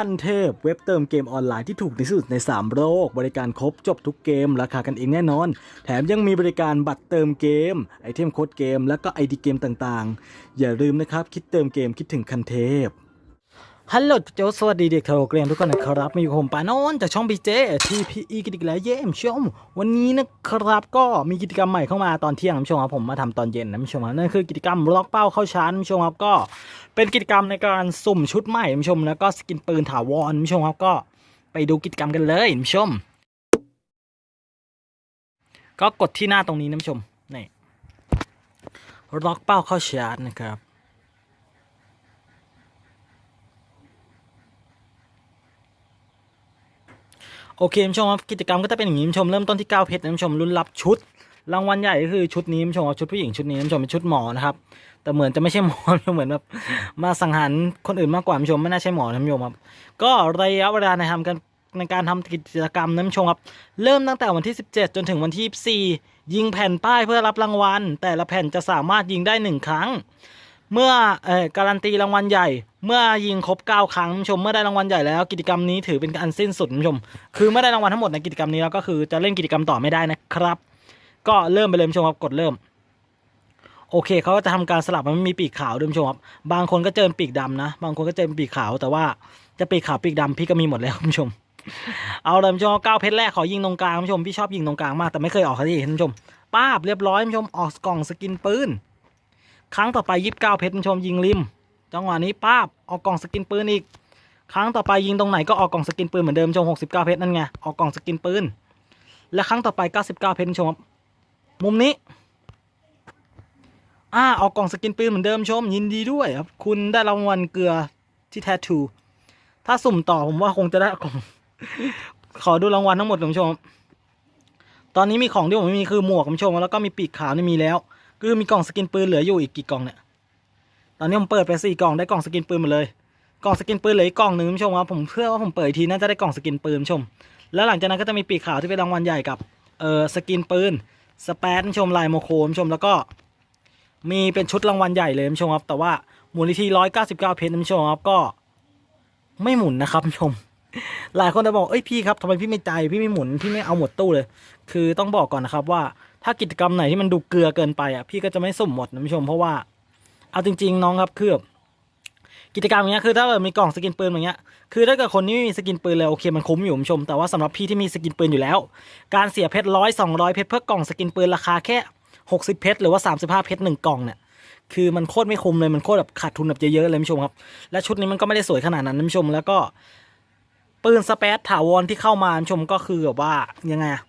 ขั้นเทพเว็บเติมเกมออนไลน์ที่ถูกที่สุดใน 3 โลก บริการครบจบทุกเกม ราคากันเองแน่นอน แถมยังมีบริการบัตรเติมเกม ไอเทมโค้ดเกม และก็ไอดีเกมต่างๆ อย่าลืมนะครับ คิดเติมเกมคิดถึงคันเทพ ฮัลโหลโจสวัสดีเด็กทารกเรียนทุกคนนะครับมาอยู่กับผมปานนจากช่องบีเจทีพีอีกิจแล้วเยี่ยมชม วันนี้นะครับก็มีกิจกรรมใหม่เข้ามาตอนเที่ยงนะผู้ชมครับผมมาทำตอนเย็นนะชมครับนั่นคือกิจกรรมล็อกเป้าเข้าชาร์จผู้ชมครับก็เป็นกิจกรรมในการสุ่มชุดใหม่ผู้ชมแล้วก็สกินปืนถาวรผู้ชมครับก็ไปดูกิจกรรมกันเลยผู้ชม ก็กดที่หน้าตรงนี้นะผู้ชมนี่ล็อกเป้าเข้าชาร์จนะครับ โอเคคุณผู้ชมครับกิจกรรมก็จะเป็นอย่างนี้คุณผู้ชมเริ่มต้นที่9เพชรนะคุณผู้ชมรุ่นรับชุด รางวัลใหญ่ก็คือชุดนี้คุณผู้ชมครับชุดผู้หญิงชุดนี้คุณผู้ชมเป็นชุดหมอนะครับแต่เหมือนจะไม่ใช่หมอเหมือนแบบมาสังหารคนอื่นมากกว่าคุณผู้ชมไม่น่าใช่หมอนะคุณผู้ชมครับก็ระยะเวลาในทำกันในการทำกิจกรรมนะคุณผู้ชมครับเริ่มตั้งแต่วันที่ 17 จนถึงวันที่ 24 ยิงแผ่นป้ายเพื่อรับรางวัล แต่ละแผ่นจะสามารถยิงได้หนึ่งครั้ง เมื่อเอ่อการันตีรางวัลใหญ่ เมื่อยิงครบ 9 ครั้งคุณผู้ชมเมื่อได้รางวัลใหญ่แล้วกิจกรรมนี้ถือเป็นการสิ้นสุดคุณผู้ชม คือเมื่อได้รางวัลทั้งหมดในกิจกรรมนี้แล้วก็คือจะเล่นกิจกรรมต่อไม่ได้นะครับ ก็เริ่มไปเลยชมครับกดเริ่ม โอเคเขาก็จะทำการสลับมันมีปีกขาวด้วยชมครับบางคนก็เจอปีกดำนะ บางคนก็เจอปีกขาวแต่ว่าจะปีกขาวปีกดำพี่ก็มีหมดแล้วคุณผู้ชม เอาเลยคุณผู้ชมเก้าเพชรแรกขอยิงตรงกลางคุณผู้ชมพี่ชอบยิงตรงกลางมากแต่ไม่เคยออกคดีคุณผู้ชมป้าบเรียบร้อยคุณผู้ชมออกกล่องสกินปืน ครั้งต่อไปยีิบเก้าเพชรชมยิงริม จังหวะนี้ป้าบออกกล่องสกินปืนอีก ครั้งต่อไปยิงตรงไหนก็ออกกล่องสกินปืนเหมือนเดิมชม69เก้าเพชรนั่นไงออกกล่องสกินปืนและครั้งต่อไป99เก้าเพชรชมมุมนี้อ่าออกกล่องสกินปืนเหมือนเดิมชมยินดีด้วยครับคุณได้รางวัลเกลือที่แททูถ้าสุ่มต่อผมว่าคงจะได้กล่องขอดูรางวัลทั้งหมดคุณชม ตอนนี้มีของที่ผมไม่มีคือหมวกคุณชม แล้วก็มีปีกขาวนี่มีแล้ว คือมีกล่องสกินปืนเหลืออยู่อีกกี่กล่องเนี่ยตอนนี้ผมเปิดไปสี่กล่องได้กล่องสกินปืนหมดเลยกล่องสกินปืนเหลืออีกกล่องหนึ่งคุณผู้ชมครับผมเชื่อว่าผมเปิดอีกทีน่าจะได้กล่องสกินปืนผู้ชม แล้วหลังจากนั้นก็จะมีปีกขาวที่เป็นรางวัลใหญ่กับเออสกินปืนสเปซผู้ชมลายโมโคคุณผู้ชมแล้วก็ มีเป็นชุดรางวัลใหญ่เลยคุณผู้ชมครับ แต่ว่ามูลนิธิร้อยเก้าสิบเก้าเพชรคุณผู้ชมครับก็ ไม่หมุนนะครับผู้ชมหลายคนจะบอกเอ้ยพี่ครับทำไมพี่ไม่ใจพี่ไม่หมุนพี่ไม่เอาหมดตู้เลย คือต้องบอกก่อนนะครับว่า ถ้ากิจกรรมไหนที่มันดูเกลือเกินไปอะพี่ก็จะไม่สุ่มหมดนะผู้ชมเพราะว่าเอาจริง ๆ น้องครับคือกิจกรรมอย่างเงี้ยคือถ้าเกิดมีกล่องสกินปืนอย่างเงี้ยคือถ้าเกิดคนที่ไม่มีสกินปืนเลยโอเคมันคุ้มอยู่ผู้ชม แต่ว่าสำหรับพี่ที่มีสกินปืนอยู่แล้ว การเสียเพชรร้อยสองร้อยเพชรเพื่อกล่องสกินปืนราคาแค่หกสิบเพชรหรือว่าสามสิบห้าเพชรหนึ่งกล่องเนี่ยคือมันโคตรไม่คุ้มเลยมันโคตรแบบขาดทุนแบบเยอะๆเลยผู้ชมครับและชุดนี้มันก็ไม่ได้สวยขนาดนั้นผู้ชมแล้วก็ปืนสเปซถาวรที่เข้ามาผู้ชมก็คือแบบว่ายังไงอะ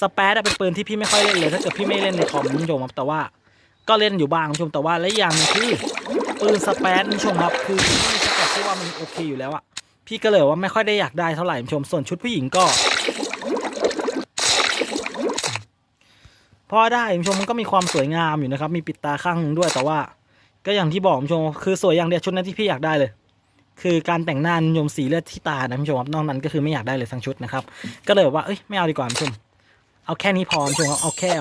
สเปซเป็นปืนที่พี่ไม่ค่อยเล่นเลยถ้าเกิดพี่ไม่เล่นในคอมคุณผู้ชมครับแต่ว่าก็เล่นอยู่บ้างคุณผู้ชมแต่ว่าและอย่างคือปืนสเปซคุณผู้ชมครับคือพี่สเปซที่ว่ามันโอเคอยู่แล้วอะพี่ก็เลยว่าไม่ค่อยได้อยากได้เท่าไหร่คุณผู้ชมส่วนชุดผู้หญิงก็ พอได้คุณผู้ชมมันก็มีความสวยงามอยู่นะครับ มีปิดตาข้างนึงด้วยแต่ว่า ก็อย่างที่บอกคุณผู้ชมคือสวยอย่างเดียวชุดนั้นที่พี่อยากได้เลยคือการแต่งหน้านิยมสีเลือดที่ตานะคุณผู้ชมครับนอกนั้นก็คือไม่อยากได้เลยทั้งชุดนะครับ ก็เลยแบบว่าเอ้ยไม่เอาดีกว่าคุณผู้ชม เอาแค่นี้พอคุณผู้ชมครับเอาแค่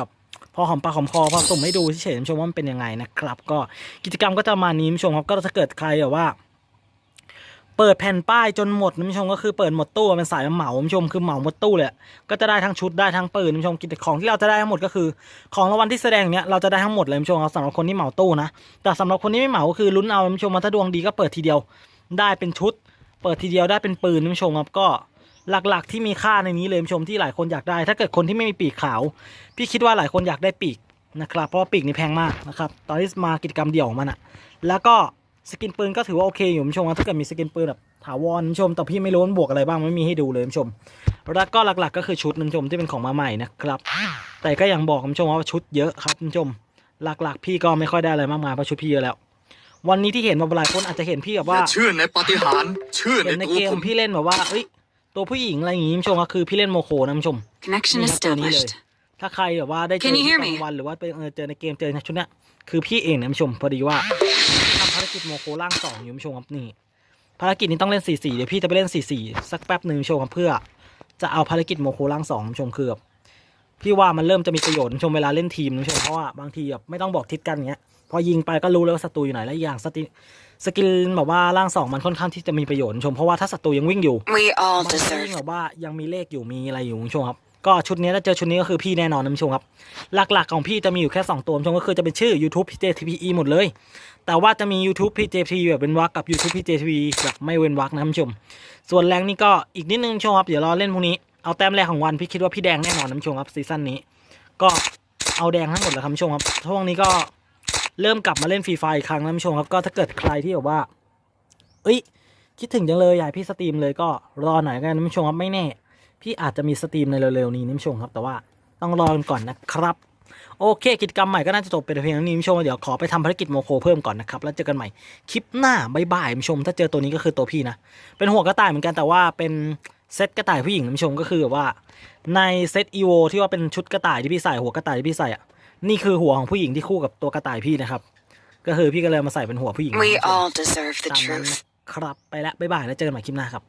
พอหอมปากหอมคอพอสุ่มให้ดูเฉยๆชมว่ามันเป็นยังไงนะครับ ก็กิจกรรมก็จะมานี้ชมครับก็ถ้าเกิดใครแบบว่า เปิดแผ่นป้ายจนหมดคุณผู้ชมก็คือเปิดหมดตู้เป็นสายเหมาคุณผู้ชมคือเหมาหมดตู้เลยก็จะได้ทั้งชุดได้ทั้งปืนคุณผู้ชมกิจของที่เราจะได้ทั้งหมดก็คือ ของรางวัลที่แสดงเนี้ยเราจะได้ทั้งหมดเลยคุณผู้ชมครับสำหรับคนที่เหมาตู้นะแต่สำหรับคนที่ไม่เหมาก็คือลุ้นเอาคุณผู้ชมมาถ้าดวงดีก็เปิดทีเดียว ได้เป็นชุด เปิดทีเดียวได้เป็นปืนคุณผู้ชมครับก็ หลักๆ ที่มีค่าในนี้เลยคุณผู้ชมที่หลายคนอยากได้ ถ้าเกิดคนที่ไม่มีปีกขาว พี่คิดว่าหลายคนอยากได้ปีกนะครับเพราะว่าปีกนี่แพงมากนะครับตอนที่มากิจกรรมเดี่ยวของมันอะแล้วก็สกินปืนก็ถือว่าโอเคอยู่คุณผู้ชมครับถ้าเกิดมีสกินปืนแบบถาวรคุณผู้ชมแต่พี่ไม่รู้มันบวกอะไรบ้างไม่มีให้ดูเลยคุณผู้ชมแล้วก็หลักๆ ก็คือชุดคุณผู้ชมที่เป็นของมาใหม่นะครับ แต่ก็ยังบอกคุณผู้ชมว่าชุดเยอะครับคุณผู้ชมหลักๆ พี่ก็ไม่ค่อยได้อะไรมากมายเพราะชุดพี่เยอะแล้ว วันนี้ที่เห็นมาหลายคนอาจจะเห็นพี่แบบว่าเชื่อในปาฏิหาริย์เชื่อในเห็นในตัวเกมผมพี่เล่นแบบว่าเอ้ย ตัวผู้หญิงอะไรอย่างงี้คุณผู้ชมก็คือพี่เล่นโมโคนะคุณผู้ชม Connection นี่ครับตัวนี้เลย established. ถ้าใครแบบว่าได้เจอ Can you ที่ hear กลาง me? วันหรือว่าไปเออเจอในเกมเจอในชุดเนี้ยคือพี่เองนะคุณผู้ชมพอดีว่าทำภารกิจโมโคร่างสองอยู่คุณผู้ชมครับนี่ภารกิจนี้ต้องเล่นสี่สี่เดี๋ยวพี่จะไปเล่นสี่สี่สักแป๊บหนึ่งคุณผู้ชมครับเพื่อ จะเอาภารกิจโมโคร่างสองคุณผู้ชมคือแบบพี่ว่ามันเริ่มจะมีประโยชน์คุณผู้ชมเวลาเล่นทีมคุณผู้ชมเพราะว่าบางทีแบบไม่ต้องบอกทิศกันอย่างเงี้ยพอยิงไปก็รู้แล้วว่าศัตรูอยู่ไหนและอีกอย่างสติ สกิลแบบว่าร่างสองมันค่อนข้างที่จะมีประโยชน์คุณผู้ชมเพราะว่าถ้าศัตรูยังวิ่งอยู่ We all มันก็ deserve ยิ่งแบบว่ายังมีเลขอยู่มีอะไรอยู่คุณผู้ชมครับก็ชุดนี้ถ้าเจอชุดนี้ก็คือพี่แน่นอนนะคุณผู้ชมครับ หลักๆของพี่จะมีอยู่แค่ 2 ตัวคุณผู้ชมก็คือจะเป็นชื่อ YouTube PJTPE หมดเลย แต่ว่าจะมี YouTube PJTP แบบเป็นวรรคกับ YouTube PJTP แบบไม่เว้นวรรคนะคุณผู้ชม ส่วนแรงนี่ก็อีกนิดนึงคุณผู้ชมครับเดี๋ยวรอเล่นพรุ่งนี้เอาแต้มแรกของวันพี่คิดว่าพี่แดงแน่นอนนะคุณผู้ชมครับซีซั่นนี้ ก็เอาแดงทั้งหมดเลยครับคุณผู้ชมครับช่วงนี้ก็ เริ่มกลับมาเล่นฟรีไฟอีกครั้งนะคุณผู้ชมครับก็ถ้าเกิดใครที่แบบว่า เอ้ย คิดถึงจังเลยอยากให้พี่สตรีมเลยก็รอหน่อยกันนะคุณผู้ชมครับไม่แน่ พี่อาจจะมีสตรีมในเร็วๆนี้นะผู้ชมครับ แต่ว่าต้องรอกันก่อนนะครับ โอเค กิจกรรมใหม่ก็น่าจะจบไปแต่เพียงเท่านี้ผู้ชมเดี๋ยวขอไปทำภารกิจโมโคเพิ่มก่อนนะครับแล้วเจอกันใหม่คลิปหน้าบายบายคุณผู้ชม ถ้าเจอตัวนี้ก็คือตัวพี่นะเป็นหัวกระต่ายเหมือนกันแต่ว่าเป็นเซตกระต่ายผู้หญิงผู้ชมก็คือแบบว่า ในเซตอีโวที่ว่าเป็นชุดกระต่ายที่พี่ใส่หัวกระต่ายที่พี่ใส่อะ นี่คือหัวของผู้หญิงที่คู่กับตัวกระต่ายพี่นะครับ ก็คือพี่ก็เลยเอามาใส่เป็นหัวผู้หญิงนะคุณ We ผู้ชม all deserve the ตามนั้น truth. นะครับไปแล้วบ๊ายบายแล้วเจอกันใหม่คลิปหน้าครับ